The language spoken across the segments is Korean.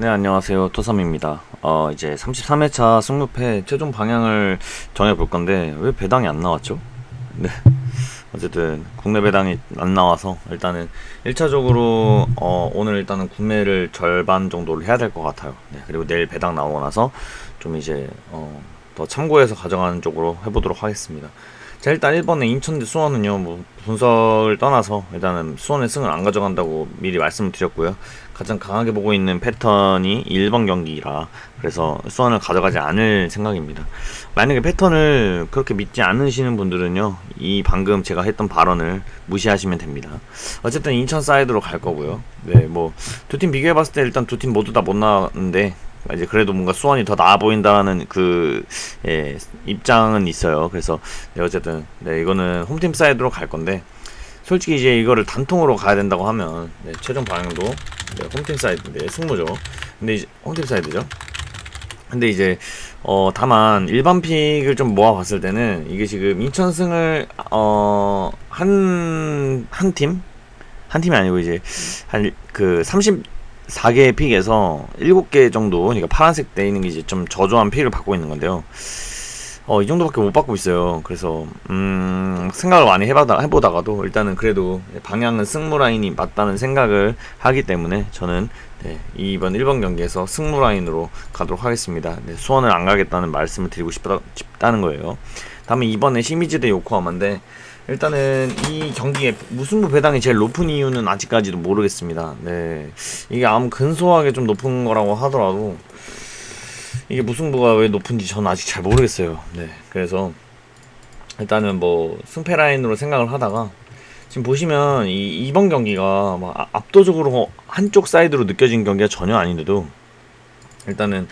네, 안녕하세요. 토삼입니다. 어, 이제 33회차 승무패 최종 방향을 정해볼 건데, 왜 배당이 안 나왔죠? 네. 어쨌든, 국내 배당이 안 나와서, 일단은, 1차적으로, 어, 오늘 일단은 구매를 절반 정도를 해야 될 것 같아요. 네. 그리고 내일 배당 나오고 나서, 좀 이제, 어, 더 참고해서 가져가는 쪽으로 해보도록 하겠습니다. 자 일단 1번에 인천 대 수원은요 뭐 분석을 떠나서 일단은 수원의 승을 안 가져간다고 미리 말씀을 드렸고요. 가장 강하게 보고 있는 패턴이 1번 경기라 그래서 수원을 가져가지 않을 생각입니다. 만약에 패턴을 그렇게 믿지 않으시는 분들은요 이 방금 제가 했던 발언을 무시하시면 됩니다. 어쨌든 인천 사이드로 갈 거고요. 네뭐 두 팀 비교해 봤을 때 일단 두 팀 모두 다 못 나왔는데 이제 그래도 뭔가 수원이 더 나아 보인다는 그 예, 입장은 있어요. 그래서 네, 어쨌든 네, 이거는 홈팀 사이드로 갈 건데 솔직히 이제 이거를 단통으로 가야 된다고 하면 네, 최종 방향도 네, 홈팀 사이드인데 승무죠. 근데 이제 홈팀 사이드죠. 근데 이제 어 다만 일반 픽을 좀 모아 봤을 때는 이게 지금 인천승을 어 한 한 팀? 한 팀이 아니고 이제 한 그 30 4개의 픽에서 7개 정도, 그러니까 파란색 돼 있는 게 이제 좀 저조한 픽을 받고 있는 건데요. 어, 이 정도밖에 못 받고 있어요. 그래서, 음, 생각을 많이 해보다, 해보다가도 일단은 그래도 방향은 승무 라인이 맞다는 생각을 하기 때문에 저는 네, 이번 1번 경기에서 승무 라인으로 가도록 하겠습니다. 네, 수원을 안 가겠다는 말씀을 드리고 싶다, 싶다는 거예요. 다음에 이번에 시미즈 대 요코하마인데, 일단은 이 경기에 무승부 배당이 제일 높은 이유는 아직까지도 모르겠습니다. 네. 이게 아무 근소하게 좀 높은 거라고 하더라도 이게 무승부가 왜 높은지 저는 아직 잘 모르겠어요. 네. 그래서 일단은 뭐 승패 라인으로 생각을 하다가 지금 보시면 이 이번 경기가 막 아, 압도적으로 한쪽 사이드로 느껴진 경기가 전혀 아닌데도 일단은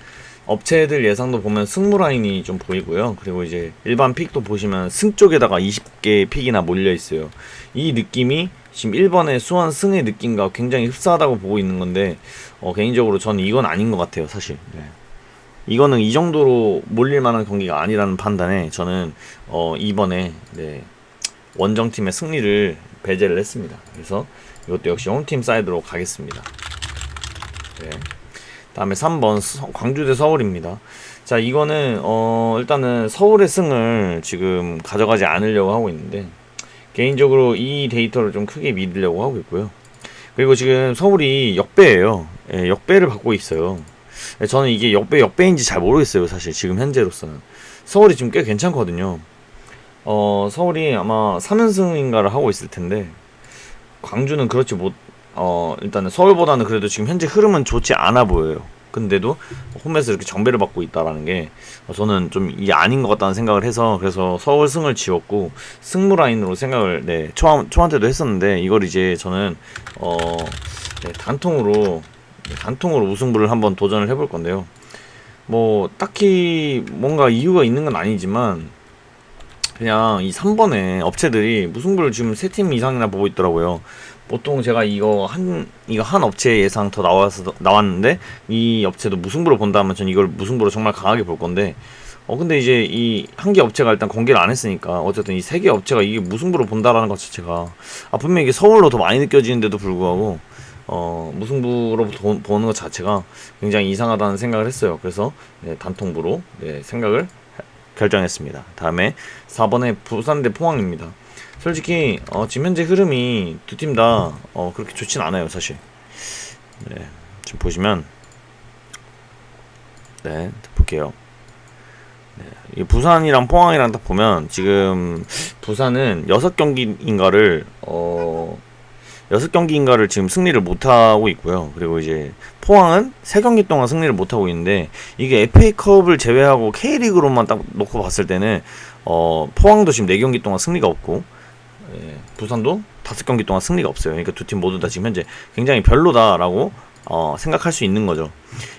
업체들 예상도 보면 승무 라인이 좀 보이고요. 그리고 이제 일반 픽도 보시면 승 쪽에다가 20개 픽이나 몰려 있어요. 이 느낌이 지금 1번의 수원 승의 느낌과 굉장히 흡사하다고 보고 있는 건데 어, 개인적으로 저는 이건 아닌 것 같아요, 사실. 네. 이거는 이 정도로 몰릴 만한 경기가 아니라는 판단에 저는 어, 이번에 네, 원정팀의 승리를 배제를 했습니다. 그래서 이것도 역시 홈팀 사이드로 가겠습니다. 네. 다음에 3번 광주 대 서울입니다. 자 이거는 어 일단은 서울의 승을 지금 가져가지 않으려고 하고 있는데 개인적으로 이 데이터를 좀 크게 믿으려고 하고 있고요. 그리고 지금 서울이 역배예요. 예, 역배를 받고 있어요. 예, 저는 이게 역배 역배인지 잘 모르겠어요. 사실 지금 현재로서는 서울이 지금 꽤 괜찮거든요. 어 서울이 아마 3연승인가를 하고 있을 텐데 광주는 그렇지 못 어, 일단은 서울보다는 그래도 지금 현재 흐름은 좋지 않아 보여요. 근데도 홈에서 이렇게 정배를 받고 있다라는 게 어, 저는 좀 이게 아닌 것 같다는 생각을 해서 그래서 서울 승을 지웠고 승무 라인으로 생각을 네 초한 초한테도 했었는데 이걸 이제 저는 어 네, 단통으로 네, 단통으로 우승부를 한번 도전을 해볼 건데요. 뭐 딱히 뭔가 이유가 있는 건 아니지만 그냥 이 3번에 업체들이 무승부를 지금 세 팀 이상이나 보고 있더라고요. 보통 제가 이거 한 이거 한 업체 예상 더 나와서 나왔는데 이 업체도 무승부로 본다면 전 이걸 무승부로 정말 강하게 볼 건데 어 근데 이제 이 한 개 업체가 일단 공개를 안 했으니까 어쨌든 이 세 개 업체가 이게 무승부로 본다라는 것 자체가 아 분명히 이게 서울로 더 많이 느껴지는데도 불구하고 어 무승부로 도, 보는 것 자체가 굉장히 이상하다는 생각을 했어요. 그래서 네, 단통부로 네, 생각을 결정했습니다. 다음에 4번에 부산 대 포항입니다. 솔직히 어, 지금 현재 흐름이 두 팀 다 어, 그렇게 좋진 않아요 사실. 네, 지금 보시면. 네 볼게요. 네, 부산이랑 포항이랑 딱 보면 지금 부산은 6경기인가를 어 6경기인가를 지금 승리를 못하고 있고요. 그리고 이제 포항은 3경기 동안 승리를 못하고 있는데 이게 FA컵을 제외하고 K리그로만 딱 놓고 봤을 때는 어 포항도 지금 4경기 동안 승리가 없고 예, 부산도 다섯 경기 동안 승리가 없어요. 그러니까 두 팀 모두 다 지금 현재 굉장히 별로다라고 어, 생각할 수 있는 거죠.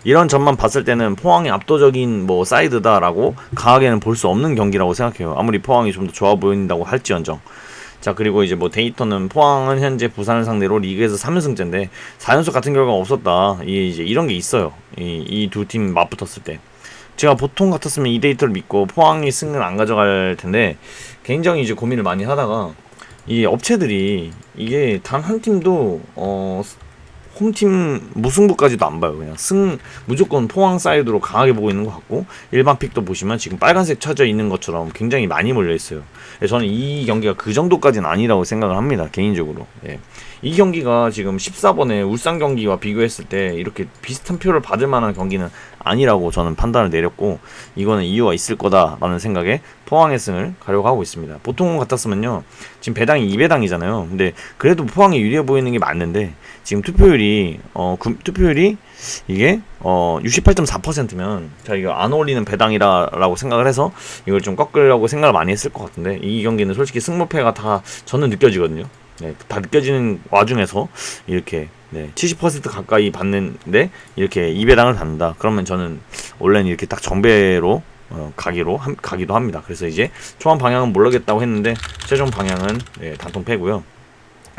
이런 점만 봤을 때는 포항이 압도적인 뭐 사이드다라고 강하게는 볼 수 없는 경기라고 생각해요. 아무리 포항이 좀 더 좋아 보인다고 할지언정. 자 그리고 이제 뭐 데이터는 포항은 현재 부산을 상대로 리그에서 3연승제인데 4연승 같은 결과가 없었다. 이 이제 이런 게 있어요. 이 두 팀 맞붙었을 때. 제가 보통 같았으면 이 데이터를 믿고 포항이 승을 안 가져갈 텐데 개인적인 이제 고민을 많이 하다가 이 업체들이 이게 단 한 팀도 어 홈팀 무승부까지도 안 봐요. 그냥 승 무조건 포항 사이드로 강하게 보고 있는 것 같고 일반 픽도 보시면 지금 빨간색 쳐져 있는 것처럼 굉장히 많이 몰려 있어요. 그래서 저는 이 경기가 그 정도까지는 아니라고 생각을 합니다. 개인적으로. 예. 이 경기가 지금 14번에 울산 경기와 비교했을 때 이렇게 비슷한 표를 받을 만한 경기는 아니라고 저는 판단을 내렸고 이거는 이유가 있을 거다라는 생각에 포항의 승을 가려고 하고 있습니다. 보통 같았으면요. 지금 배당이 2배당이잖아요. 근데 그래도 포항이 유리해 보이는 게 맞는데 지금 투표율이 어 그, 투표율이 이게 어 68.4%면 자 이거 안 어울리는 배당이라라고 생각을 해서 이걸 좀 꺾으려고 생각을 많이 했을 것 같은데 이 경기는 솔직히 승부패가 다 저는 느껴지거든요. 네, 다 느껴지는 와중에서 이렇게 네, 70% 가까이 받는데 이렇게 2배당을 받는다. 그러면 저는 원래는 이렇게 딱 정배로 어, 가기로 함, 가기도 합니다. 그래서 이제 초반 방향은 모르겠다고 했는데 최종 방향은 네, 단통 패고요.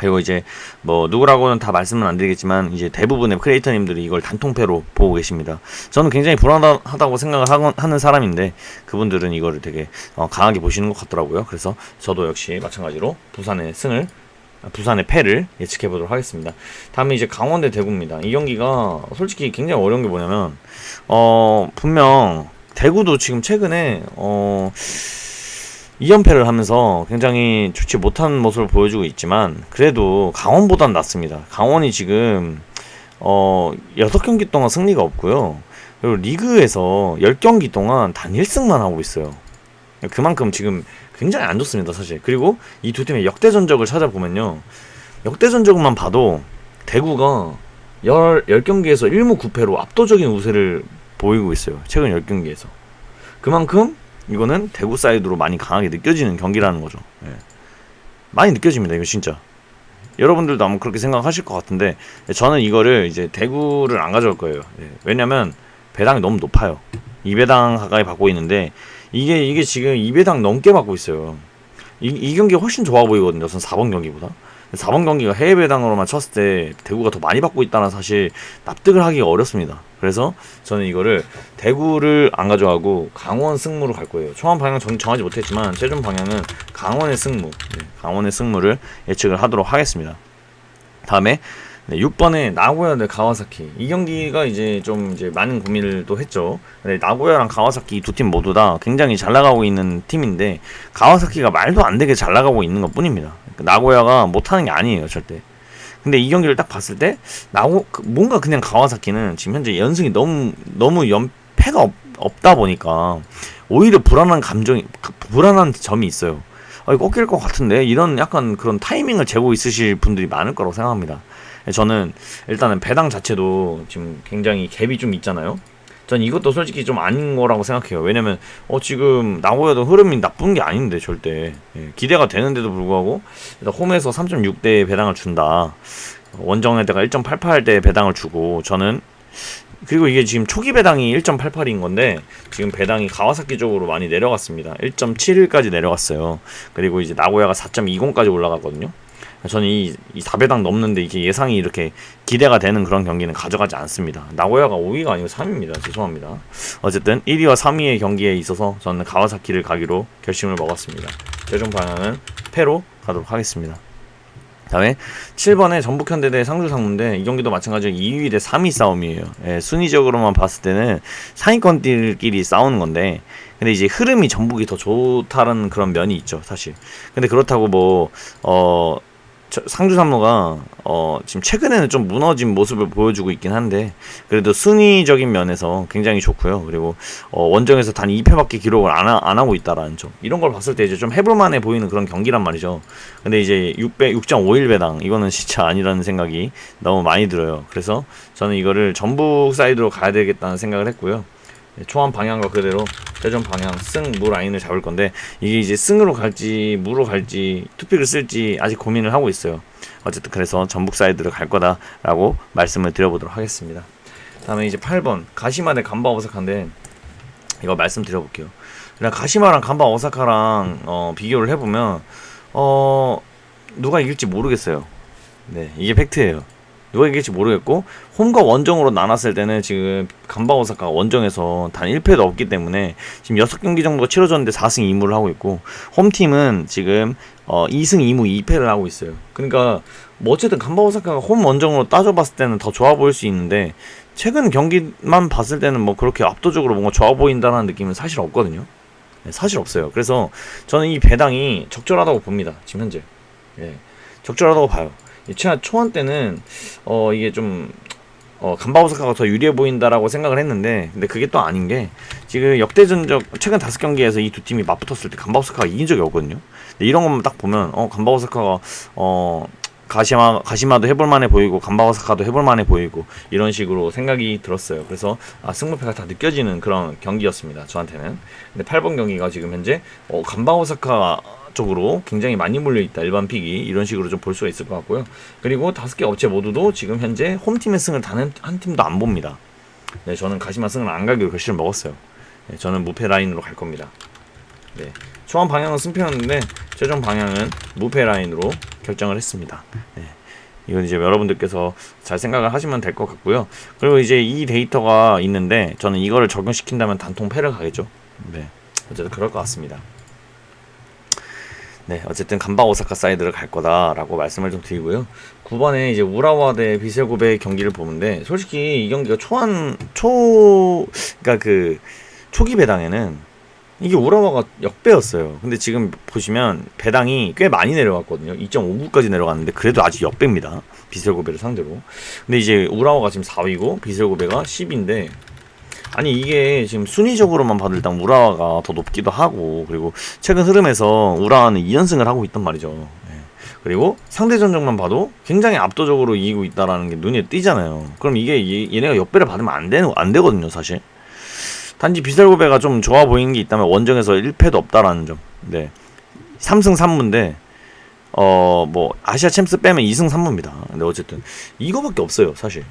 그리고 이제 뭐 누구라고는 다 말씀은 안 드리겠지만 이제 대부분의 크리에이터님들이 이걸 단통패로 보고 계십니다. 저는 굉장히 불안하다고 생각을 하는 사람인데 그분들은 이거를 되게 어, 강하게 보시는 것 같더라고요. 그래서 저도 역시 마찬가지로 부산의 승을 아, 부산의 패를 예측해 보도록 하겠습니다. 다음에 이제 강원 대 대구입니다. 이 경기가 솔직히 굉장히 어려운 게 뭐냐면 어 분명 대구도 지금 최근에 어 2연패를 하면서 굉장히 좋지 못한 모습을 보여주고 있지만 그래도 강원보단 낫습니다. 강원이 지금 어 6경기 동안 승리가 없고요. 그리고 리그에서 10경기 동안 단 1승만 하고 있어요. 그만큼 지금 굉장히 안 좋습니다, 사실. 그리고 이 두 팀의 역대 전적을 찾아보면요. 역대 전적만 봐도 대구가 10, 10경기에서 1무 9패로 압도적인 우세를 보이고 있어요. 최근 10경기에서. 그만큼 이거는 대구 사이드로 많이 강하게 느껴지는 경기라는 거죠. 예. 많이 느껴집니다. 이거 진짜. 여러분들도 아마 그렇게 생각하실 것 같은데 저는 이거를 이제 대구를 안 가져올 거예요. 예. 왜냐면 배당이 너무 높아요. 2배당 가까이 받고 있는데 이게 이게 지금 2배당 넘게 받고 있어요. 이, 이 경기 훨씬 좋아 보이거든요. 전 4번 경기보다. 4번 경기가 해외 배당으로만 쳤을 때 대구가 더 많이 받고 있다는 사실 납득을 하기가 어렵습니다. 그래서 저는 이거를 대구를 안 가져가고 강원 승무로 갈 거예요. 초반 방향 전 정하지 못했지만 최종 방향은 강원의 승무, 네, 강원의 승무를 예측을 하도록 하겠습니다. 다음에 네, 6번에 나고야 대 가와사키. 이 경기가 이제 좀 이제 많은 고민을 또 했죠. 근데 나고야랑 가와사키 두 팀 모두 다 굉장히 잘 나가고 있는 팀인데 가와사키가 말도 안 되게 잘 나가고 있는 것 뿐입니다. 나고야가 못하는 게 아니에요, 절대. 근데 이 경기를 딱 봤을 때 나고 그 뭔가 그냥 가와사키는 지금 현재 연승이 너무 너무 연패가 없, 없다 보니까 오히려 불안한 감정이 불안한 점이 있어요. 아, 꺾일 것 같은데 이런 약간 그런 타이밍을 재고 있으실 분들이 많을 거라고 생각합니다. 저는 일단은 배당 자체도 지금 굉장히 갭이 좀 있잖아요. 전 이것도 솔직히 좀 아닌 거라고 생각해요. 왜냐면 어 지금 나고야도 흐름이 나쁜 게 아닌데 절대 예, 기대가 되는데도 불구하고 일단 홈에서 3.6대 배당을 준다. 원정에다가 1.88대 배당을 주고 저는 그리고 이게 지금 초기 배당이 1.88인 건데 지금 배당이 가와사키 쪽으로 많이 내려갔습니다. 1.71까지 내려갔어요. 그리고 이제 나고야가 4.20까지 올라갔거든요. 저는 이, 이 4배당 넘는데 이게 예상이 이렇게 기대가 되는 그런 경기는 가져가지 않습니다. 나고야가 5위가 아니고 3위입니다. 죄송합니다. 어쨌든 1위와 3위의 경기에 있어서 저는 가와사키를 가기로 결심을 먹었습니다. 최종 방향은 패로 가도록 하겠습니다. 다음에 7번에 전북현대 대 상주상무인데 이 경기도 마찬가지로 2위 대 3위 싸움이에요. 예, 순위적으로만 봤을 때는 상위권들끼리 싸우는 건데 근데 이제 흐름이 전북이 더 좋다는 그런 면이 있죠, 사실. 근데 그렇다고 뭐 어 상주 삼루가 어 지금 최근에는 좀 무너진 모습을 보여주고 있긴 한데 그래도 순위적인 면에서 굉장히 좋고요. 그리고 어 원정에서 단 2패밖에 기록을 안, 하, 안 하고 있다라는 점 이런 걸 봤을 때 이제 좀 해볼만해 보이는 그런 경기란 말이죠. 근데 이제 6배 6.51 배당 이거는 진짜 아니라는 생각이 너무 많이 들어요. 그래서 저는 이거를 전북 사이드로 가야 되겠다는 생각을 했고요. 네, 초반 방향과 그대로 최전 방향 승 무 라인을 잡을 건데 이게 이제 승으로 갈지 무로 갈지 투픽을 쓸지 아직 고민을 하고 있어요. 어쨌든 그래서 전북 사이드로 갈 거다라고 말씀을 드려보도록 하겠습니다. 다음에 이제 8번 가시마 대 간바 오사카인데 이거 말씀드려볼게요. 그냥 가시마랑 간바 오사카랑 어, 비교를 해보면 어 누가 이길지 모르겠어요. 네 이게 팩트예요. 누가 이길지 모르겠고 홈과 원정으로 나눴을 때는 지금 간바 오사카가 원정에서 단 1패도 없기 때문에 지금 6경기 정도가 치러졌는데 4승 2무를 하고 있고 홈팀은 지금 어 2승 2무 2패를 하고 있어요. 그러니까 뭐 어쨌든 간바 오사카가 홈 원정으로 따져봤을 때는 더 좋아 보일 수 있는데 최근 경기만 봤을 때는 뭐 그렇게 압도적으로 뭔가 좋아 보인다는 느낌은 사실 없거든요. 네, 사실 없어요. 그래서 저는 이 배당이 적절하다고 봅니다. 지금 현재. 예. 적절하다고 봐요. 이 최하 초반 때는 어 이게 좀 어, 간바오사카가 더 유리해 보인다라고 생각을 했는데 근데 그게 또 아닌 게 지금 역대전적 최근 다섯 경기에서 이 두 팀이 맞붙었을 때 간바오사카가 이긴 적이 없거든요. 근데 이런 것만 딱 보면 어 간바오사카가 어 가시마 가시마도 해볼 만해 보이고 간바오사카도 해볼 만해 보이고 이런 식으로 생각이 들었어요. 그래서 아, 승부패가 다 느껴지는 그런 경기였습니다. 저한테는. 근데 8번 경기가 지금 현재 어, 간바오사카 쪽으로 굉장히 많이 몰려 있다 일반 픽이 이런 식으로 좀 볼 수가 있을 것 같고요. 그리고 다섯 개 업체 모두도 지금 현재 홈팀의 승을 단한 팀도 안 봅니다. 네, 저는 가시마 승을 안 가기로 결심을 먹었어요. 네, 저는 무패 라인으로 갈 겁니다. 네, 초반 방향은 승패였는데 최종 방향은 무패 라인으로 결정을 했습니다. 네. 이건 이제 여러분들께서 잘 생각을 하시면 될 것 같고요. 그리고 이제 이 데이터가 있는데 저는 이거를 적용시킨다면 단통 패를 가겠죠. 네. 어쨌든 그럴 것 같습니다. 네, 어쨌든 간바 오사카 사이드를 갈 거다라고 말씀을 좀 드리고요. 9번에 이제 우라와 대 비셀고베 경기를 보는데 솔직히 이 경기가 초한 초 그러니까 그 초기 배당에는 이게 우라와가 역배였어요. 근데 지금 보시면 배당이 꽤 많이 내려갔거든요. 2.59까지 내려갔는데 그래도 아직 역배입니다. 비셀고베를 상대로. 근데 이제 우라와가 지금 4위고 비셀고베가 10인데 아니 이게 지금 순위적으로만 봐도 일단 우라와가 더 높기도 하고 그리고 최근 흐름에서 우라와는 2연승을 하고 있단 말이죠. 예. 그리고 상대 전적만 봐도 굉장히 압도적으로 이기고 있다라는 게 눈에 띄잖아요. 그럼 이게 얘- 얘네가 역배를 받으면 안 되는 안 되거든요, 사실. 단지 비설고배가 좀 좋아 보이는 게 있다면 원정에서 1패도 없다라는 점. 네. 3승 3무인데 어 뭐 아시아 챔스 빼면 2승 3무입니다. 근데 어쨌든 이거밖에 없어요, 사실.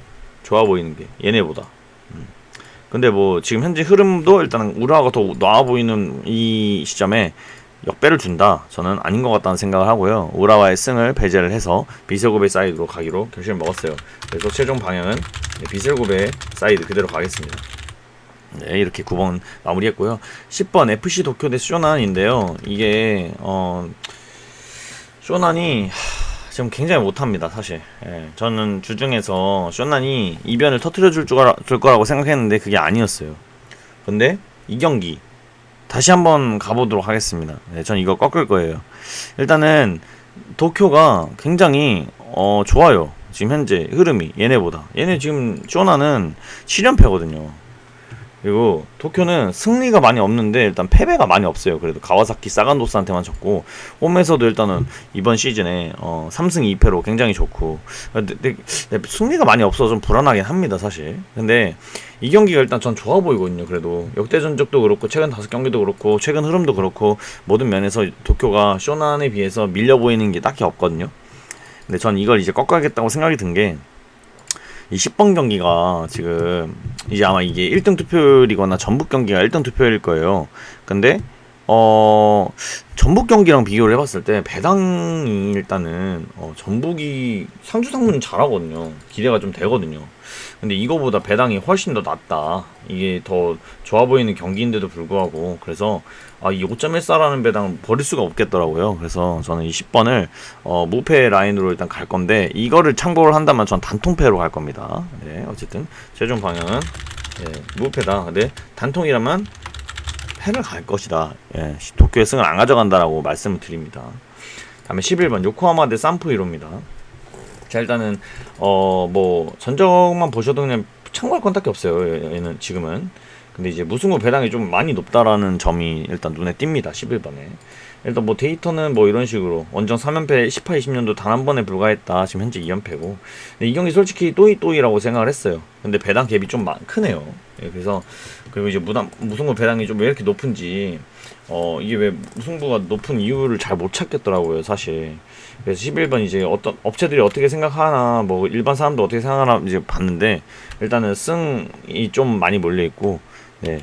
좋아 보이는 게 얘네보다. 음. 근데 뭐 지금 현재 흐름도 일단 우라가 더 나아 보이는 이 시점에 역배를 준다. 저는 아닌 것 같다는 생각을 하고요. 우라와의 승을 배제를 해서 비셀고베 사이드로 가기로 결심을 먹었어요. 그래서 최종 방향은 비셀고베 사이드 그대로 가겠습니다. 네, 이렇게 9번 마무리했고요. 10번 FC 도쿄 대 쇼난인데요. 이게 어 쇼난이 하, 지금 굉장히 못합니다, 사실. 예, 저는 주중에서 쇼난이 이변을 터트려 줄, 줄, 거라고 생각했는데 그게 아니었어요. 근데 이 경기 다시 한번 가보도록 하겠습니다. 네, 전 이거 꺾을 거예요. 일단은 도쿄가 굉장히 어 좋아요. 지금 현재 흐름이 얘네보다. 얘네 지금 쇼나는 7연패거든요. 그리고 도쿄는 승리가 많이 없는데 일단 패배가 많이 없어요. 그래도 가와사키 사간도스한테만 졌고 홈에서도 일단은 이번 시즌에 어 3승 2패로 굉장히 좋고 근데, 근데 승리가 많이 없어서 좀 불안하긴 합니다, 사실. 근데 이 경기가 일단 전 좋아 보이거든요. 그래도 역대 전적도 그렇고 최근 다섯 경기도 그렇고 최근 흐름도 그렇고 모든 면에서 도쿄가 쇼난에 비해서 밀려 보이는 게 딱히 없거든요. 근데 전 이걸 이제 꺾어야겠다고 생각이 든 게 이 10번 경기가 지금 이제 아마 이게 1등 투표율이거나 전북 경기가 1등 투표일 거예요. 근데 어 전북 경기랑 비교를 해봤을 때 배당이 일단은 어, 전북이 상주 상무는 잘하거든요. 기대가 좀 되거든요. 근데 이거보다 배당이 훨씬 더 낫다. 이게 더 좋아 보이는 경기인데도 불구하고 그래서 아, 이 5.14라는 배당을 버릴 수가 없겠더라고요. 그래서 저는 이 10번을 어, 무패 라인으로 일단 갈 건데 이거를 참고를 한다면 전 단통패로 갈 겁니다. 네, 어쨌든 최종 방향은 예, 무패다. 근데 단통이라면 패를 갈 것이다. 예, 도쿄의 승을 안 가져간다라고 말씀을 드립니다. 다음에 11번 요코하마 대 산프이로입니다. 자 일단은 어 뭐 전적만 보셔도 그냥 참고할 건 딱히 없어요. 얘- 얘는 지금은. 근데 이제 무승부 배당이 좀 많이 높다라는 점이 일단 눈에 띕니다. 11번에. 일단 뭐 데이터는 뭐 이런 식으로 원정 3연패 18, 20년도 단 한 번에 불과했다. 지금 현재 2연패고. 근데 이 경기 솔직히 또이 또이라고 생각을 했어요. 근데 배당 갭이 좀 많- 크네요. 예, 그래서 그리고 이제 무당 무승부 배당이 좀 왜 이렇게 높은지 어 이게 왜 무승부가 높은 이유를 잘 못 찾겠더라고요, 사실. 그래서 11번 이제 어떤 업체들이 어떻게 생각하나 뭐 일반 사람도 어떻게 생각하나 이제 봤는데 일단은 승이 좀 많이 몰려 있고 네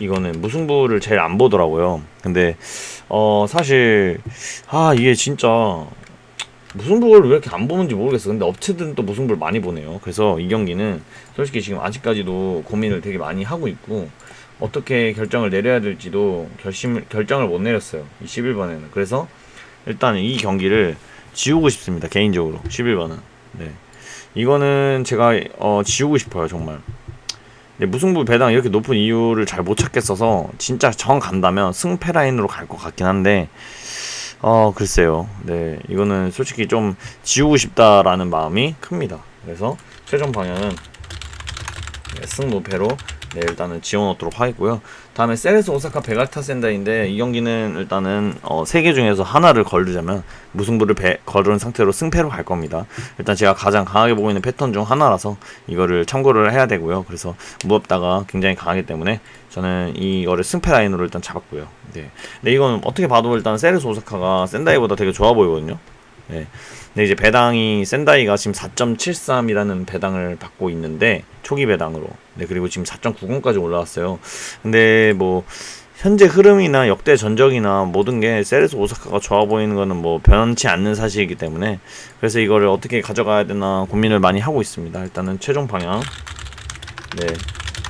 이거는 무승부를 제일 안 보더라고요 근데 어 사실 아 이게 진짜 무승부를 왜 이렇게 안 보는지 모르겠어. 근데 업체들은 또 무승부를 많이 보네요. 그래서 이 경기는 솔직히 지금 아직까지도 고민을 되게 많이 하고 있고 어떻게 결정을 내려야 될지도 결심 결정을 못 내렸어요. 이 11번에는. 그래서 일단 이 경기를 지우고 싶습니다. 개인적으로 11번은. 네. 이거는 제가 어, 지우고 싶어요, 정말. 네, 무승부 배당 이렇게 높은 이유를 잘 못 찾겠어서 진짜 정 간다면 승패 라인으로 갈 것 같긴 한데 어 글쎄요 네 이거는 솔직히 좀 지우고 싶다라는 마음이 큽니다 그래서 최종 방향은 네, 승무패로 네, 일단은 지워놓도록 하겠고요. 다음에 세레스 오사카 베갈타 센다인데 이 경기는 일단은 어, 세개 중에서 하나를 걸르자면 무승부를 배, 거른 상태로 승패로 갈 겁니다. 일단 제가 가장 강하게 보고 있는 패턴 중 하나라서 이거를 참고를 해야 되고요. 그래서 무겁다가 굉장히 강하기 때문에 저는 이거를 승패 라인으로 일단 잡았고요. 네. 근데 이건 어떻게 봐도 일단 세레스 오사카가 센다이보다 되게 좋아 보이거든요. 네. 근데 이제 배당이 센다이가 지금 4.73이라는 배당을 받고 있는데 초기 배당으로. 네, 그리고 지금 4.90까지 올라왔어요. 근데 뭐 현재 흐름이나 역대 전적이나 모든 게 세레스 오사카가 좋아 보이는 거는 뭐 변치 않는 사실이기 때문에 그래서 이거를 어떻게 가져가야 되나 고민을 많이 하고 있습니다. 일단은 최종 방향 네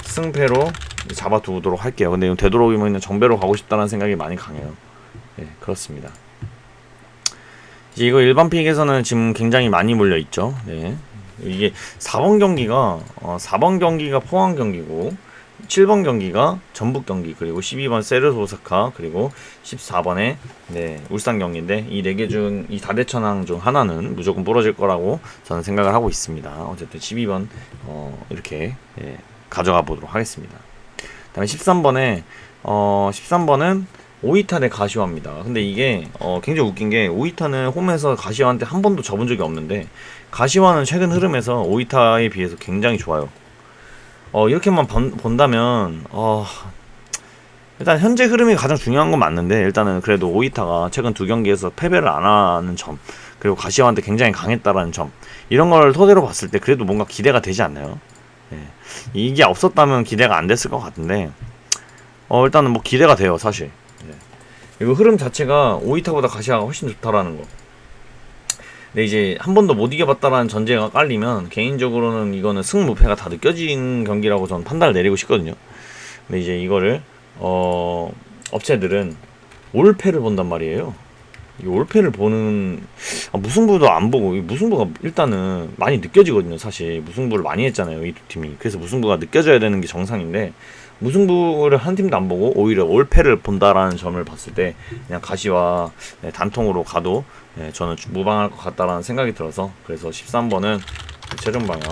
승패로 잡아두도록 할게요. 근데 되도록이면 정배로 가고 싶다는 생각이 많이 강해요. 네 그렇습니다. 이제 이거 일반 픽에서는 지금 굉장히 많이 몰려 있죠. 네. 이게 4번 경기가 어, 4번 경기가 포항 경기고 7번 경기가 전북 경기 그리고 12번 세르스 오사카 그리고 14번에 네, 울산 경기인데 이 네 개 중 이 다대천왕 중 하나는 무조건 부러질 거라고 저는 생각을 하고 있습니다. 어쨌든 12번 어, 이렇게 예, 가져가 보도록 하겠습니다. 그다음에 13번에 어, 13번은 오이타 대 가시화입니다. 근데 이게 어, 굉장히 웃긴 게 오이타는 홈에서 가시화한테 한 번도 져본 적이 없는데 가시화는 최근 흐름에서 오이타에 비해서 굉장히 좋아요. 어, 이렇게만 본, 본다면 어, 일단 현재 흐름이 가장 중요한 건 맞는데 일단은 그래도 오이타가 최근 두 경기에서 패배를 안 하는 점 그리고 가시화한테 굉장히 강했다라는 점 이런 걸 토대로 봤을 때 그래도 뭔가 기대가 되지 않나요? 네. 이게 없었다면 기대가 안 됐을 것 같은데 어 일단은 뭐 기대가 돼요 사실 이거 흐름 자체가 오이타보다 가시아가 훨씬 좋다라는 거. 근데 이제 한 번도 못 이겨봤다라는 전제가 깔리면 개인적으로는 이거는 승무패가 다 느껴진 경기라고 저는 판단을 내리고 싶거든요. 근데 이제 이거를 어 업체들은 올패를 본단 말이에요. 이 올패를 보는 아, 무승부도 안 보고 무승부가 일단은 많이 느껴지거든요. 사실 무승부를 많이 했잖아요. 이 두 팀이. 그래서 무승부가 느껴져야 되는 게 정상인데 무승부를 한 팀도 안 보고 오히려 올패를 본다라는 점을 봤을 때 그냥 가시와 네, 단통으로 가도 네, 저는 무방할 것 같다라는 생각이 들어서 그래서 13번은 최종 방향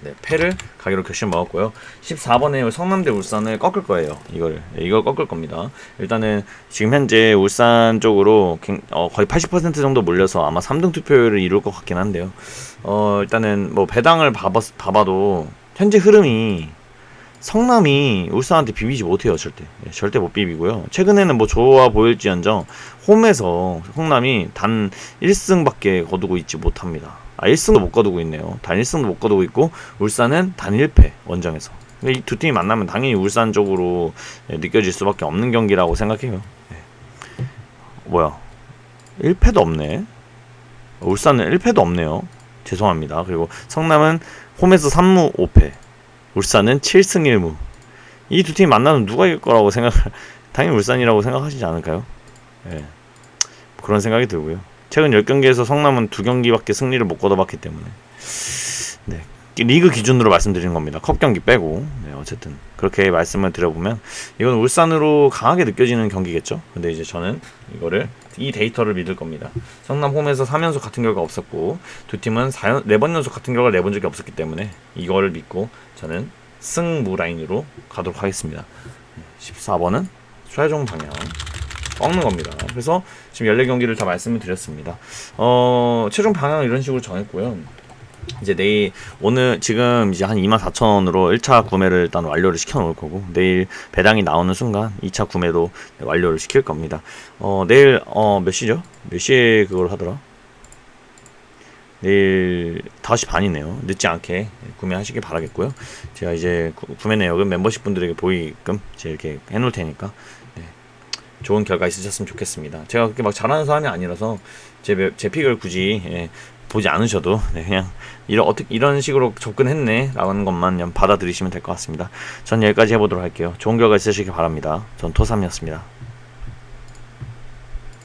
네, 패를 가기로 결심 먹었고요. 14번에 성남대 울산을 꺾을 거예요. 이걸 네, 이걸 꺾을 겁니다. 일단은 지금 현재 울산 쪽으로 어, 거의 80% 정도 몰려서 아마 3등 투표율을 이룰 것 같긴 한데요. 어, 일단은 뭐 배당을 봐봐, 봐봐도 현재 흐름이 성남이 울산한테 비비지 못해요 절대. 네, 절대 못 비비고요. 최근에는 뭐 좋아 보일지언정 홈에서 성남이 단 1승밖에 거두고 있지 못합니다. 아 1승도 못 거두고 있네요. 단 1승도 못 거두고 있고 울산은 단 1패 원정에서. 이 두 팀이 만나면 당연히 울산 쪽으로 네, 느껴질 수밖에 없는 경기라고 생각해요. 네. 뭐야? 1패도 없네. 울산은 1패도 없네요. 죄송합니다. 그리고 성남은 홈에서 3무 5패 울산은 7승 1무. 이 두팀 만나면 누가 이길 거라고 생각, 당연히 울산이라고 생각하시지 않을까요? 예. 그런 생각이 들고요. 최근 10경기에서 성남은 2경기밖에 승리를 못 거둬봤기 때문에. 네. 리그 기준으로 말씀드리는 겁니다. 컵 경기 빼고. 네, 어쨌든. 그렇게 말씀을 드려보면, 이건 울산으로 강하게 느껴지는 경기겠죠? 근데 이제 저는 이거를, 이 데이터를 믿을 겁니다. 성남 홈에서 3연속 같은 결과 없었고, 두 팀은 4연, 4번 연속 같은 결과를 내본 적이 없었기 때문에, 이거를 믿고, 저는 승무 라인으로 가도록 하겠습니다. 14번은 최종 방향 꺾는 겁니다. 그래서 지금 14경기를 다 말씀을 드렸습니다. 어, 최종 방향을 이런 식으로 정했고요. 이제 내일 오늘 지금 이제 한 24,000원으로 1차 구매를 일단 완료를 시켜 놓을 거고 내일 배당이 나오는 순간 2차 구매도 완료를 시킬 겁니다. 어, 내일 어, 몇 시죠? 몇 시에 그걸 하더라? 내일 5시 반이네요. 늦지 않게 구매하시길 바라겠고요. 제가 이제 구매 내역은 멤버십 분들에게 보이게끔 제가 이렇게 해 놓을 테니까 네. 좋은 결과 있으셨으면 좋겠습니다. 제가 그렇게 막 잘하는 사람이 아니라서 제, 매- 제 픽을 굳이 예, 보지 않으셔도 네, 그냥 이런 어떻게 이런 식으로 접근했네라는 것만 그냥 받아들이시면 될 것 같습니다. 전 여기까지 해보도록 할게요. 좋은 결과 있으시길 바랍니다. 전 토삼이었습니다.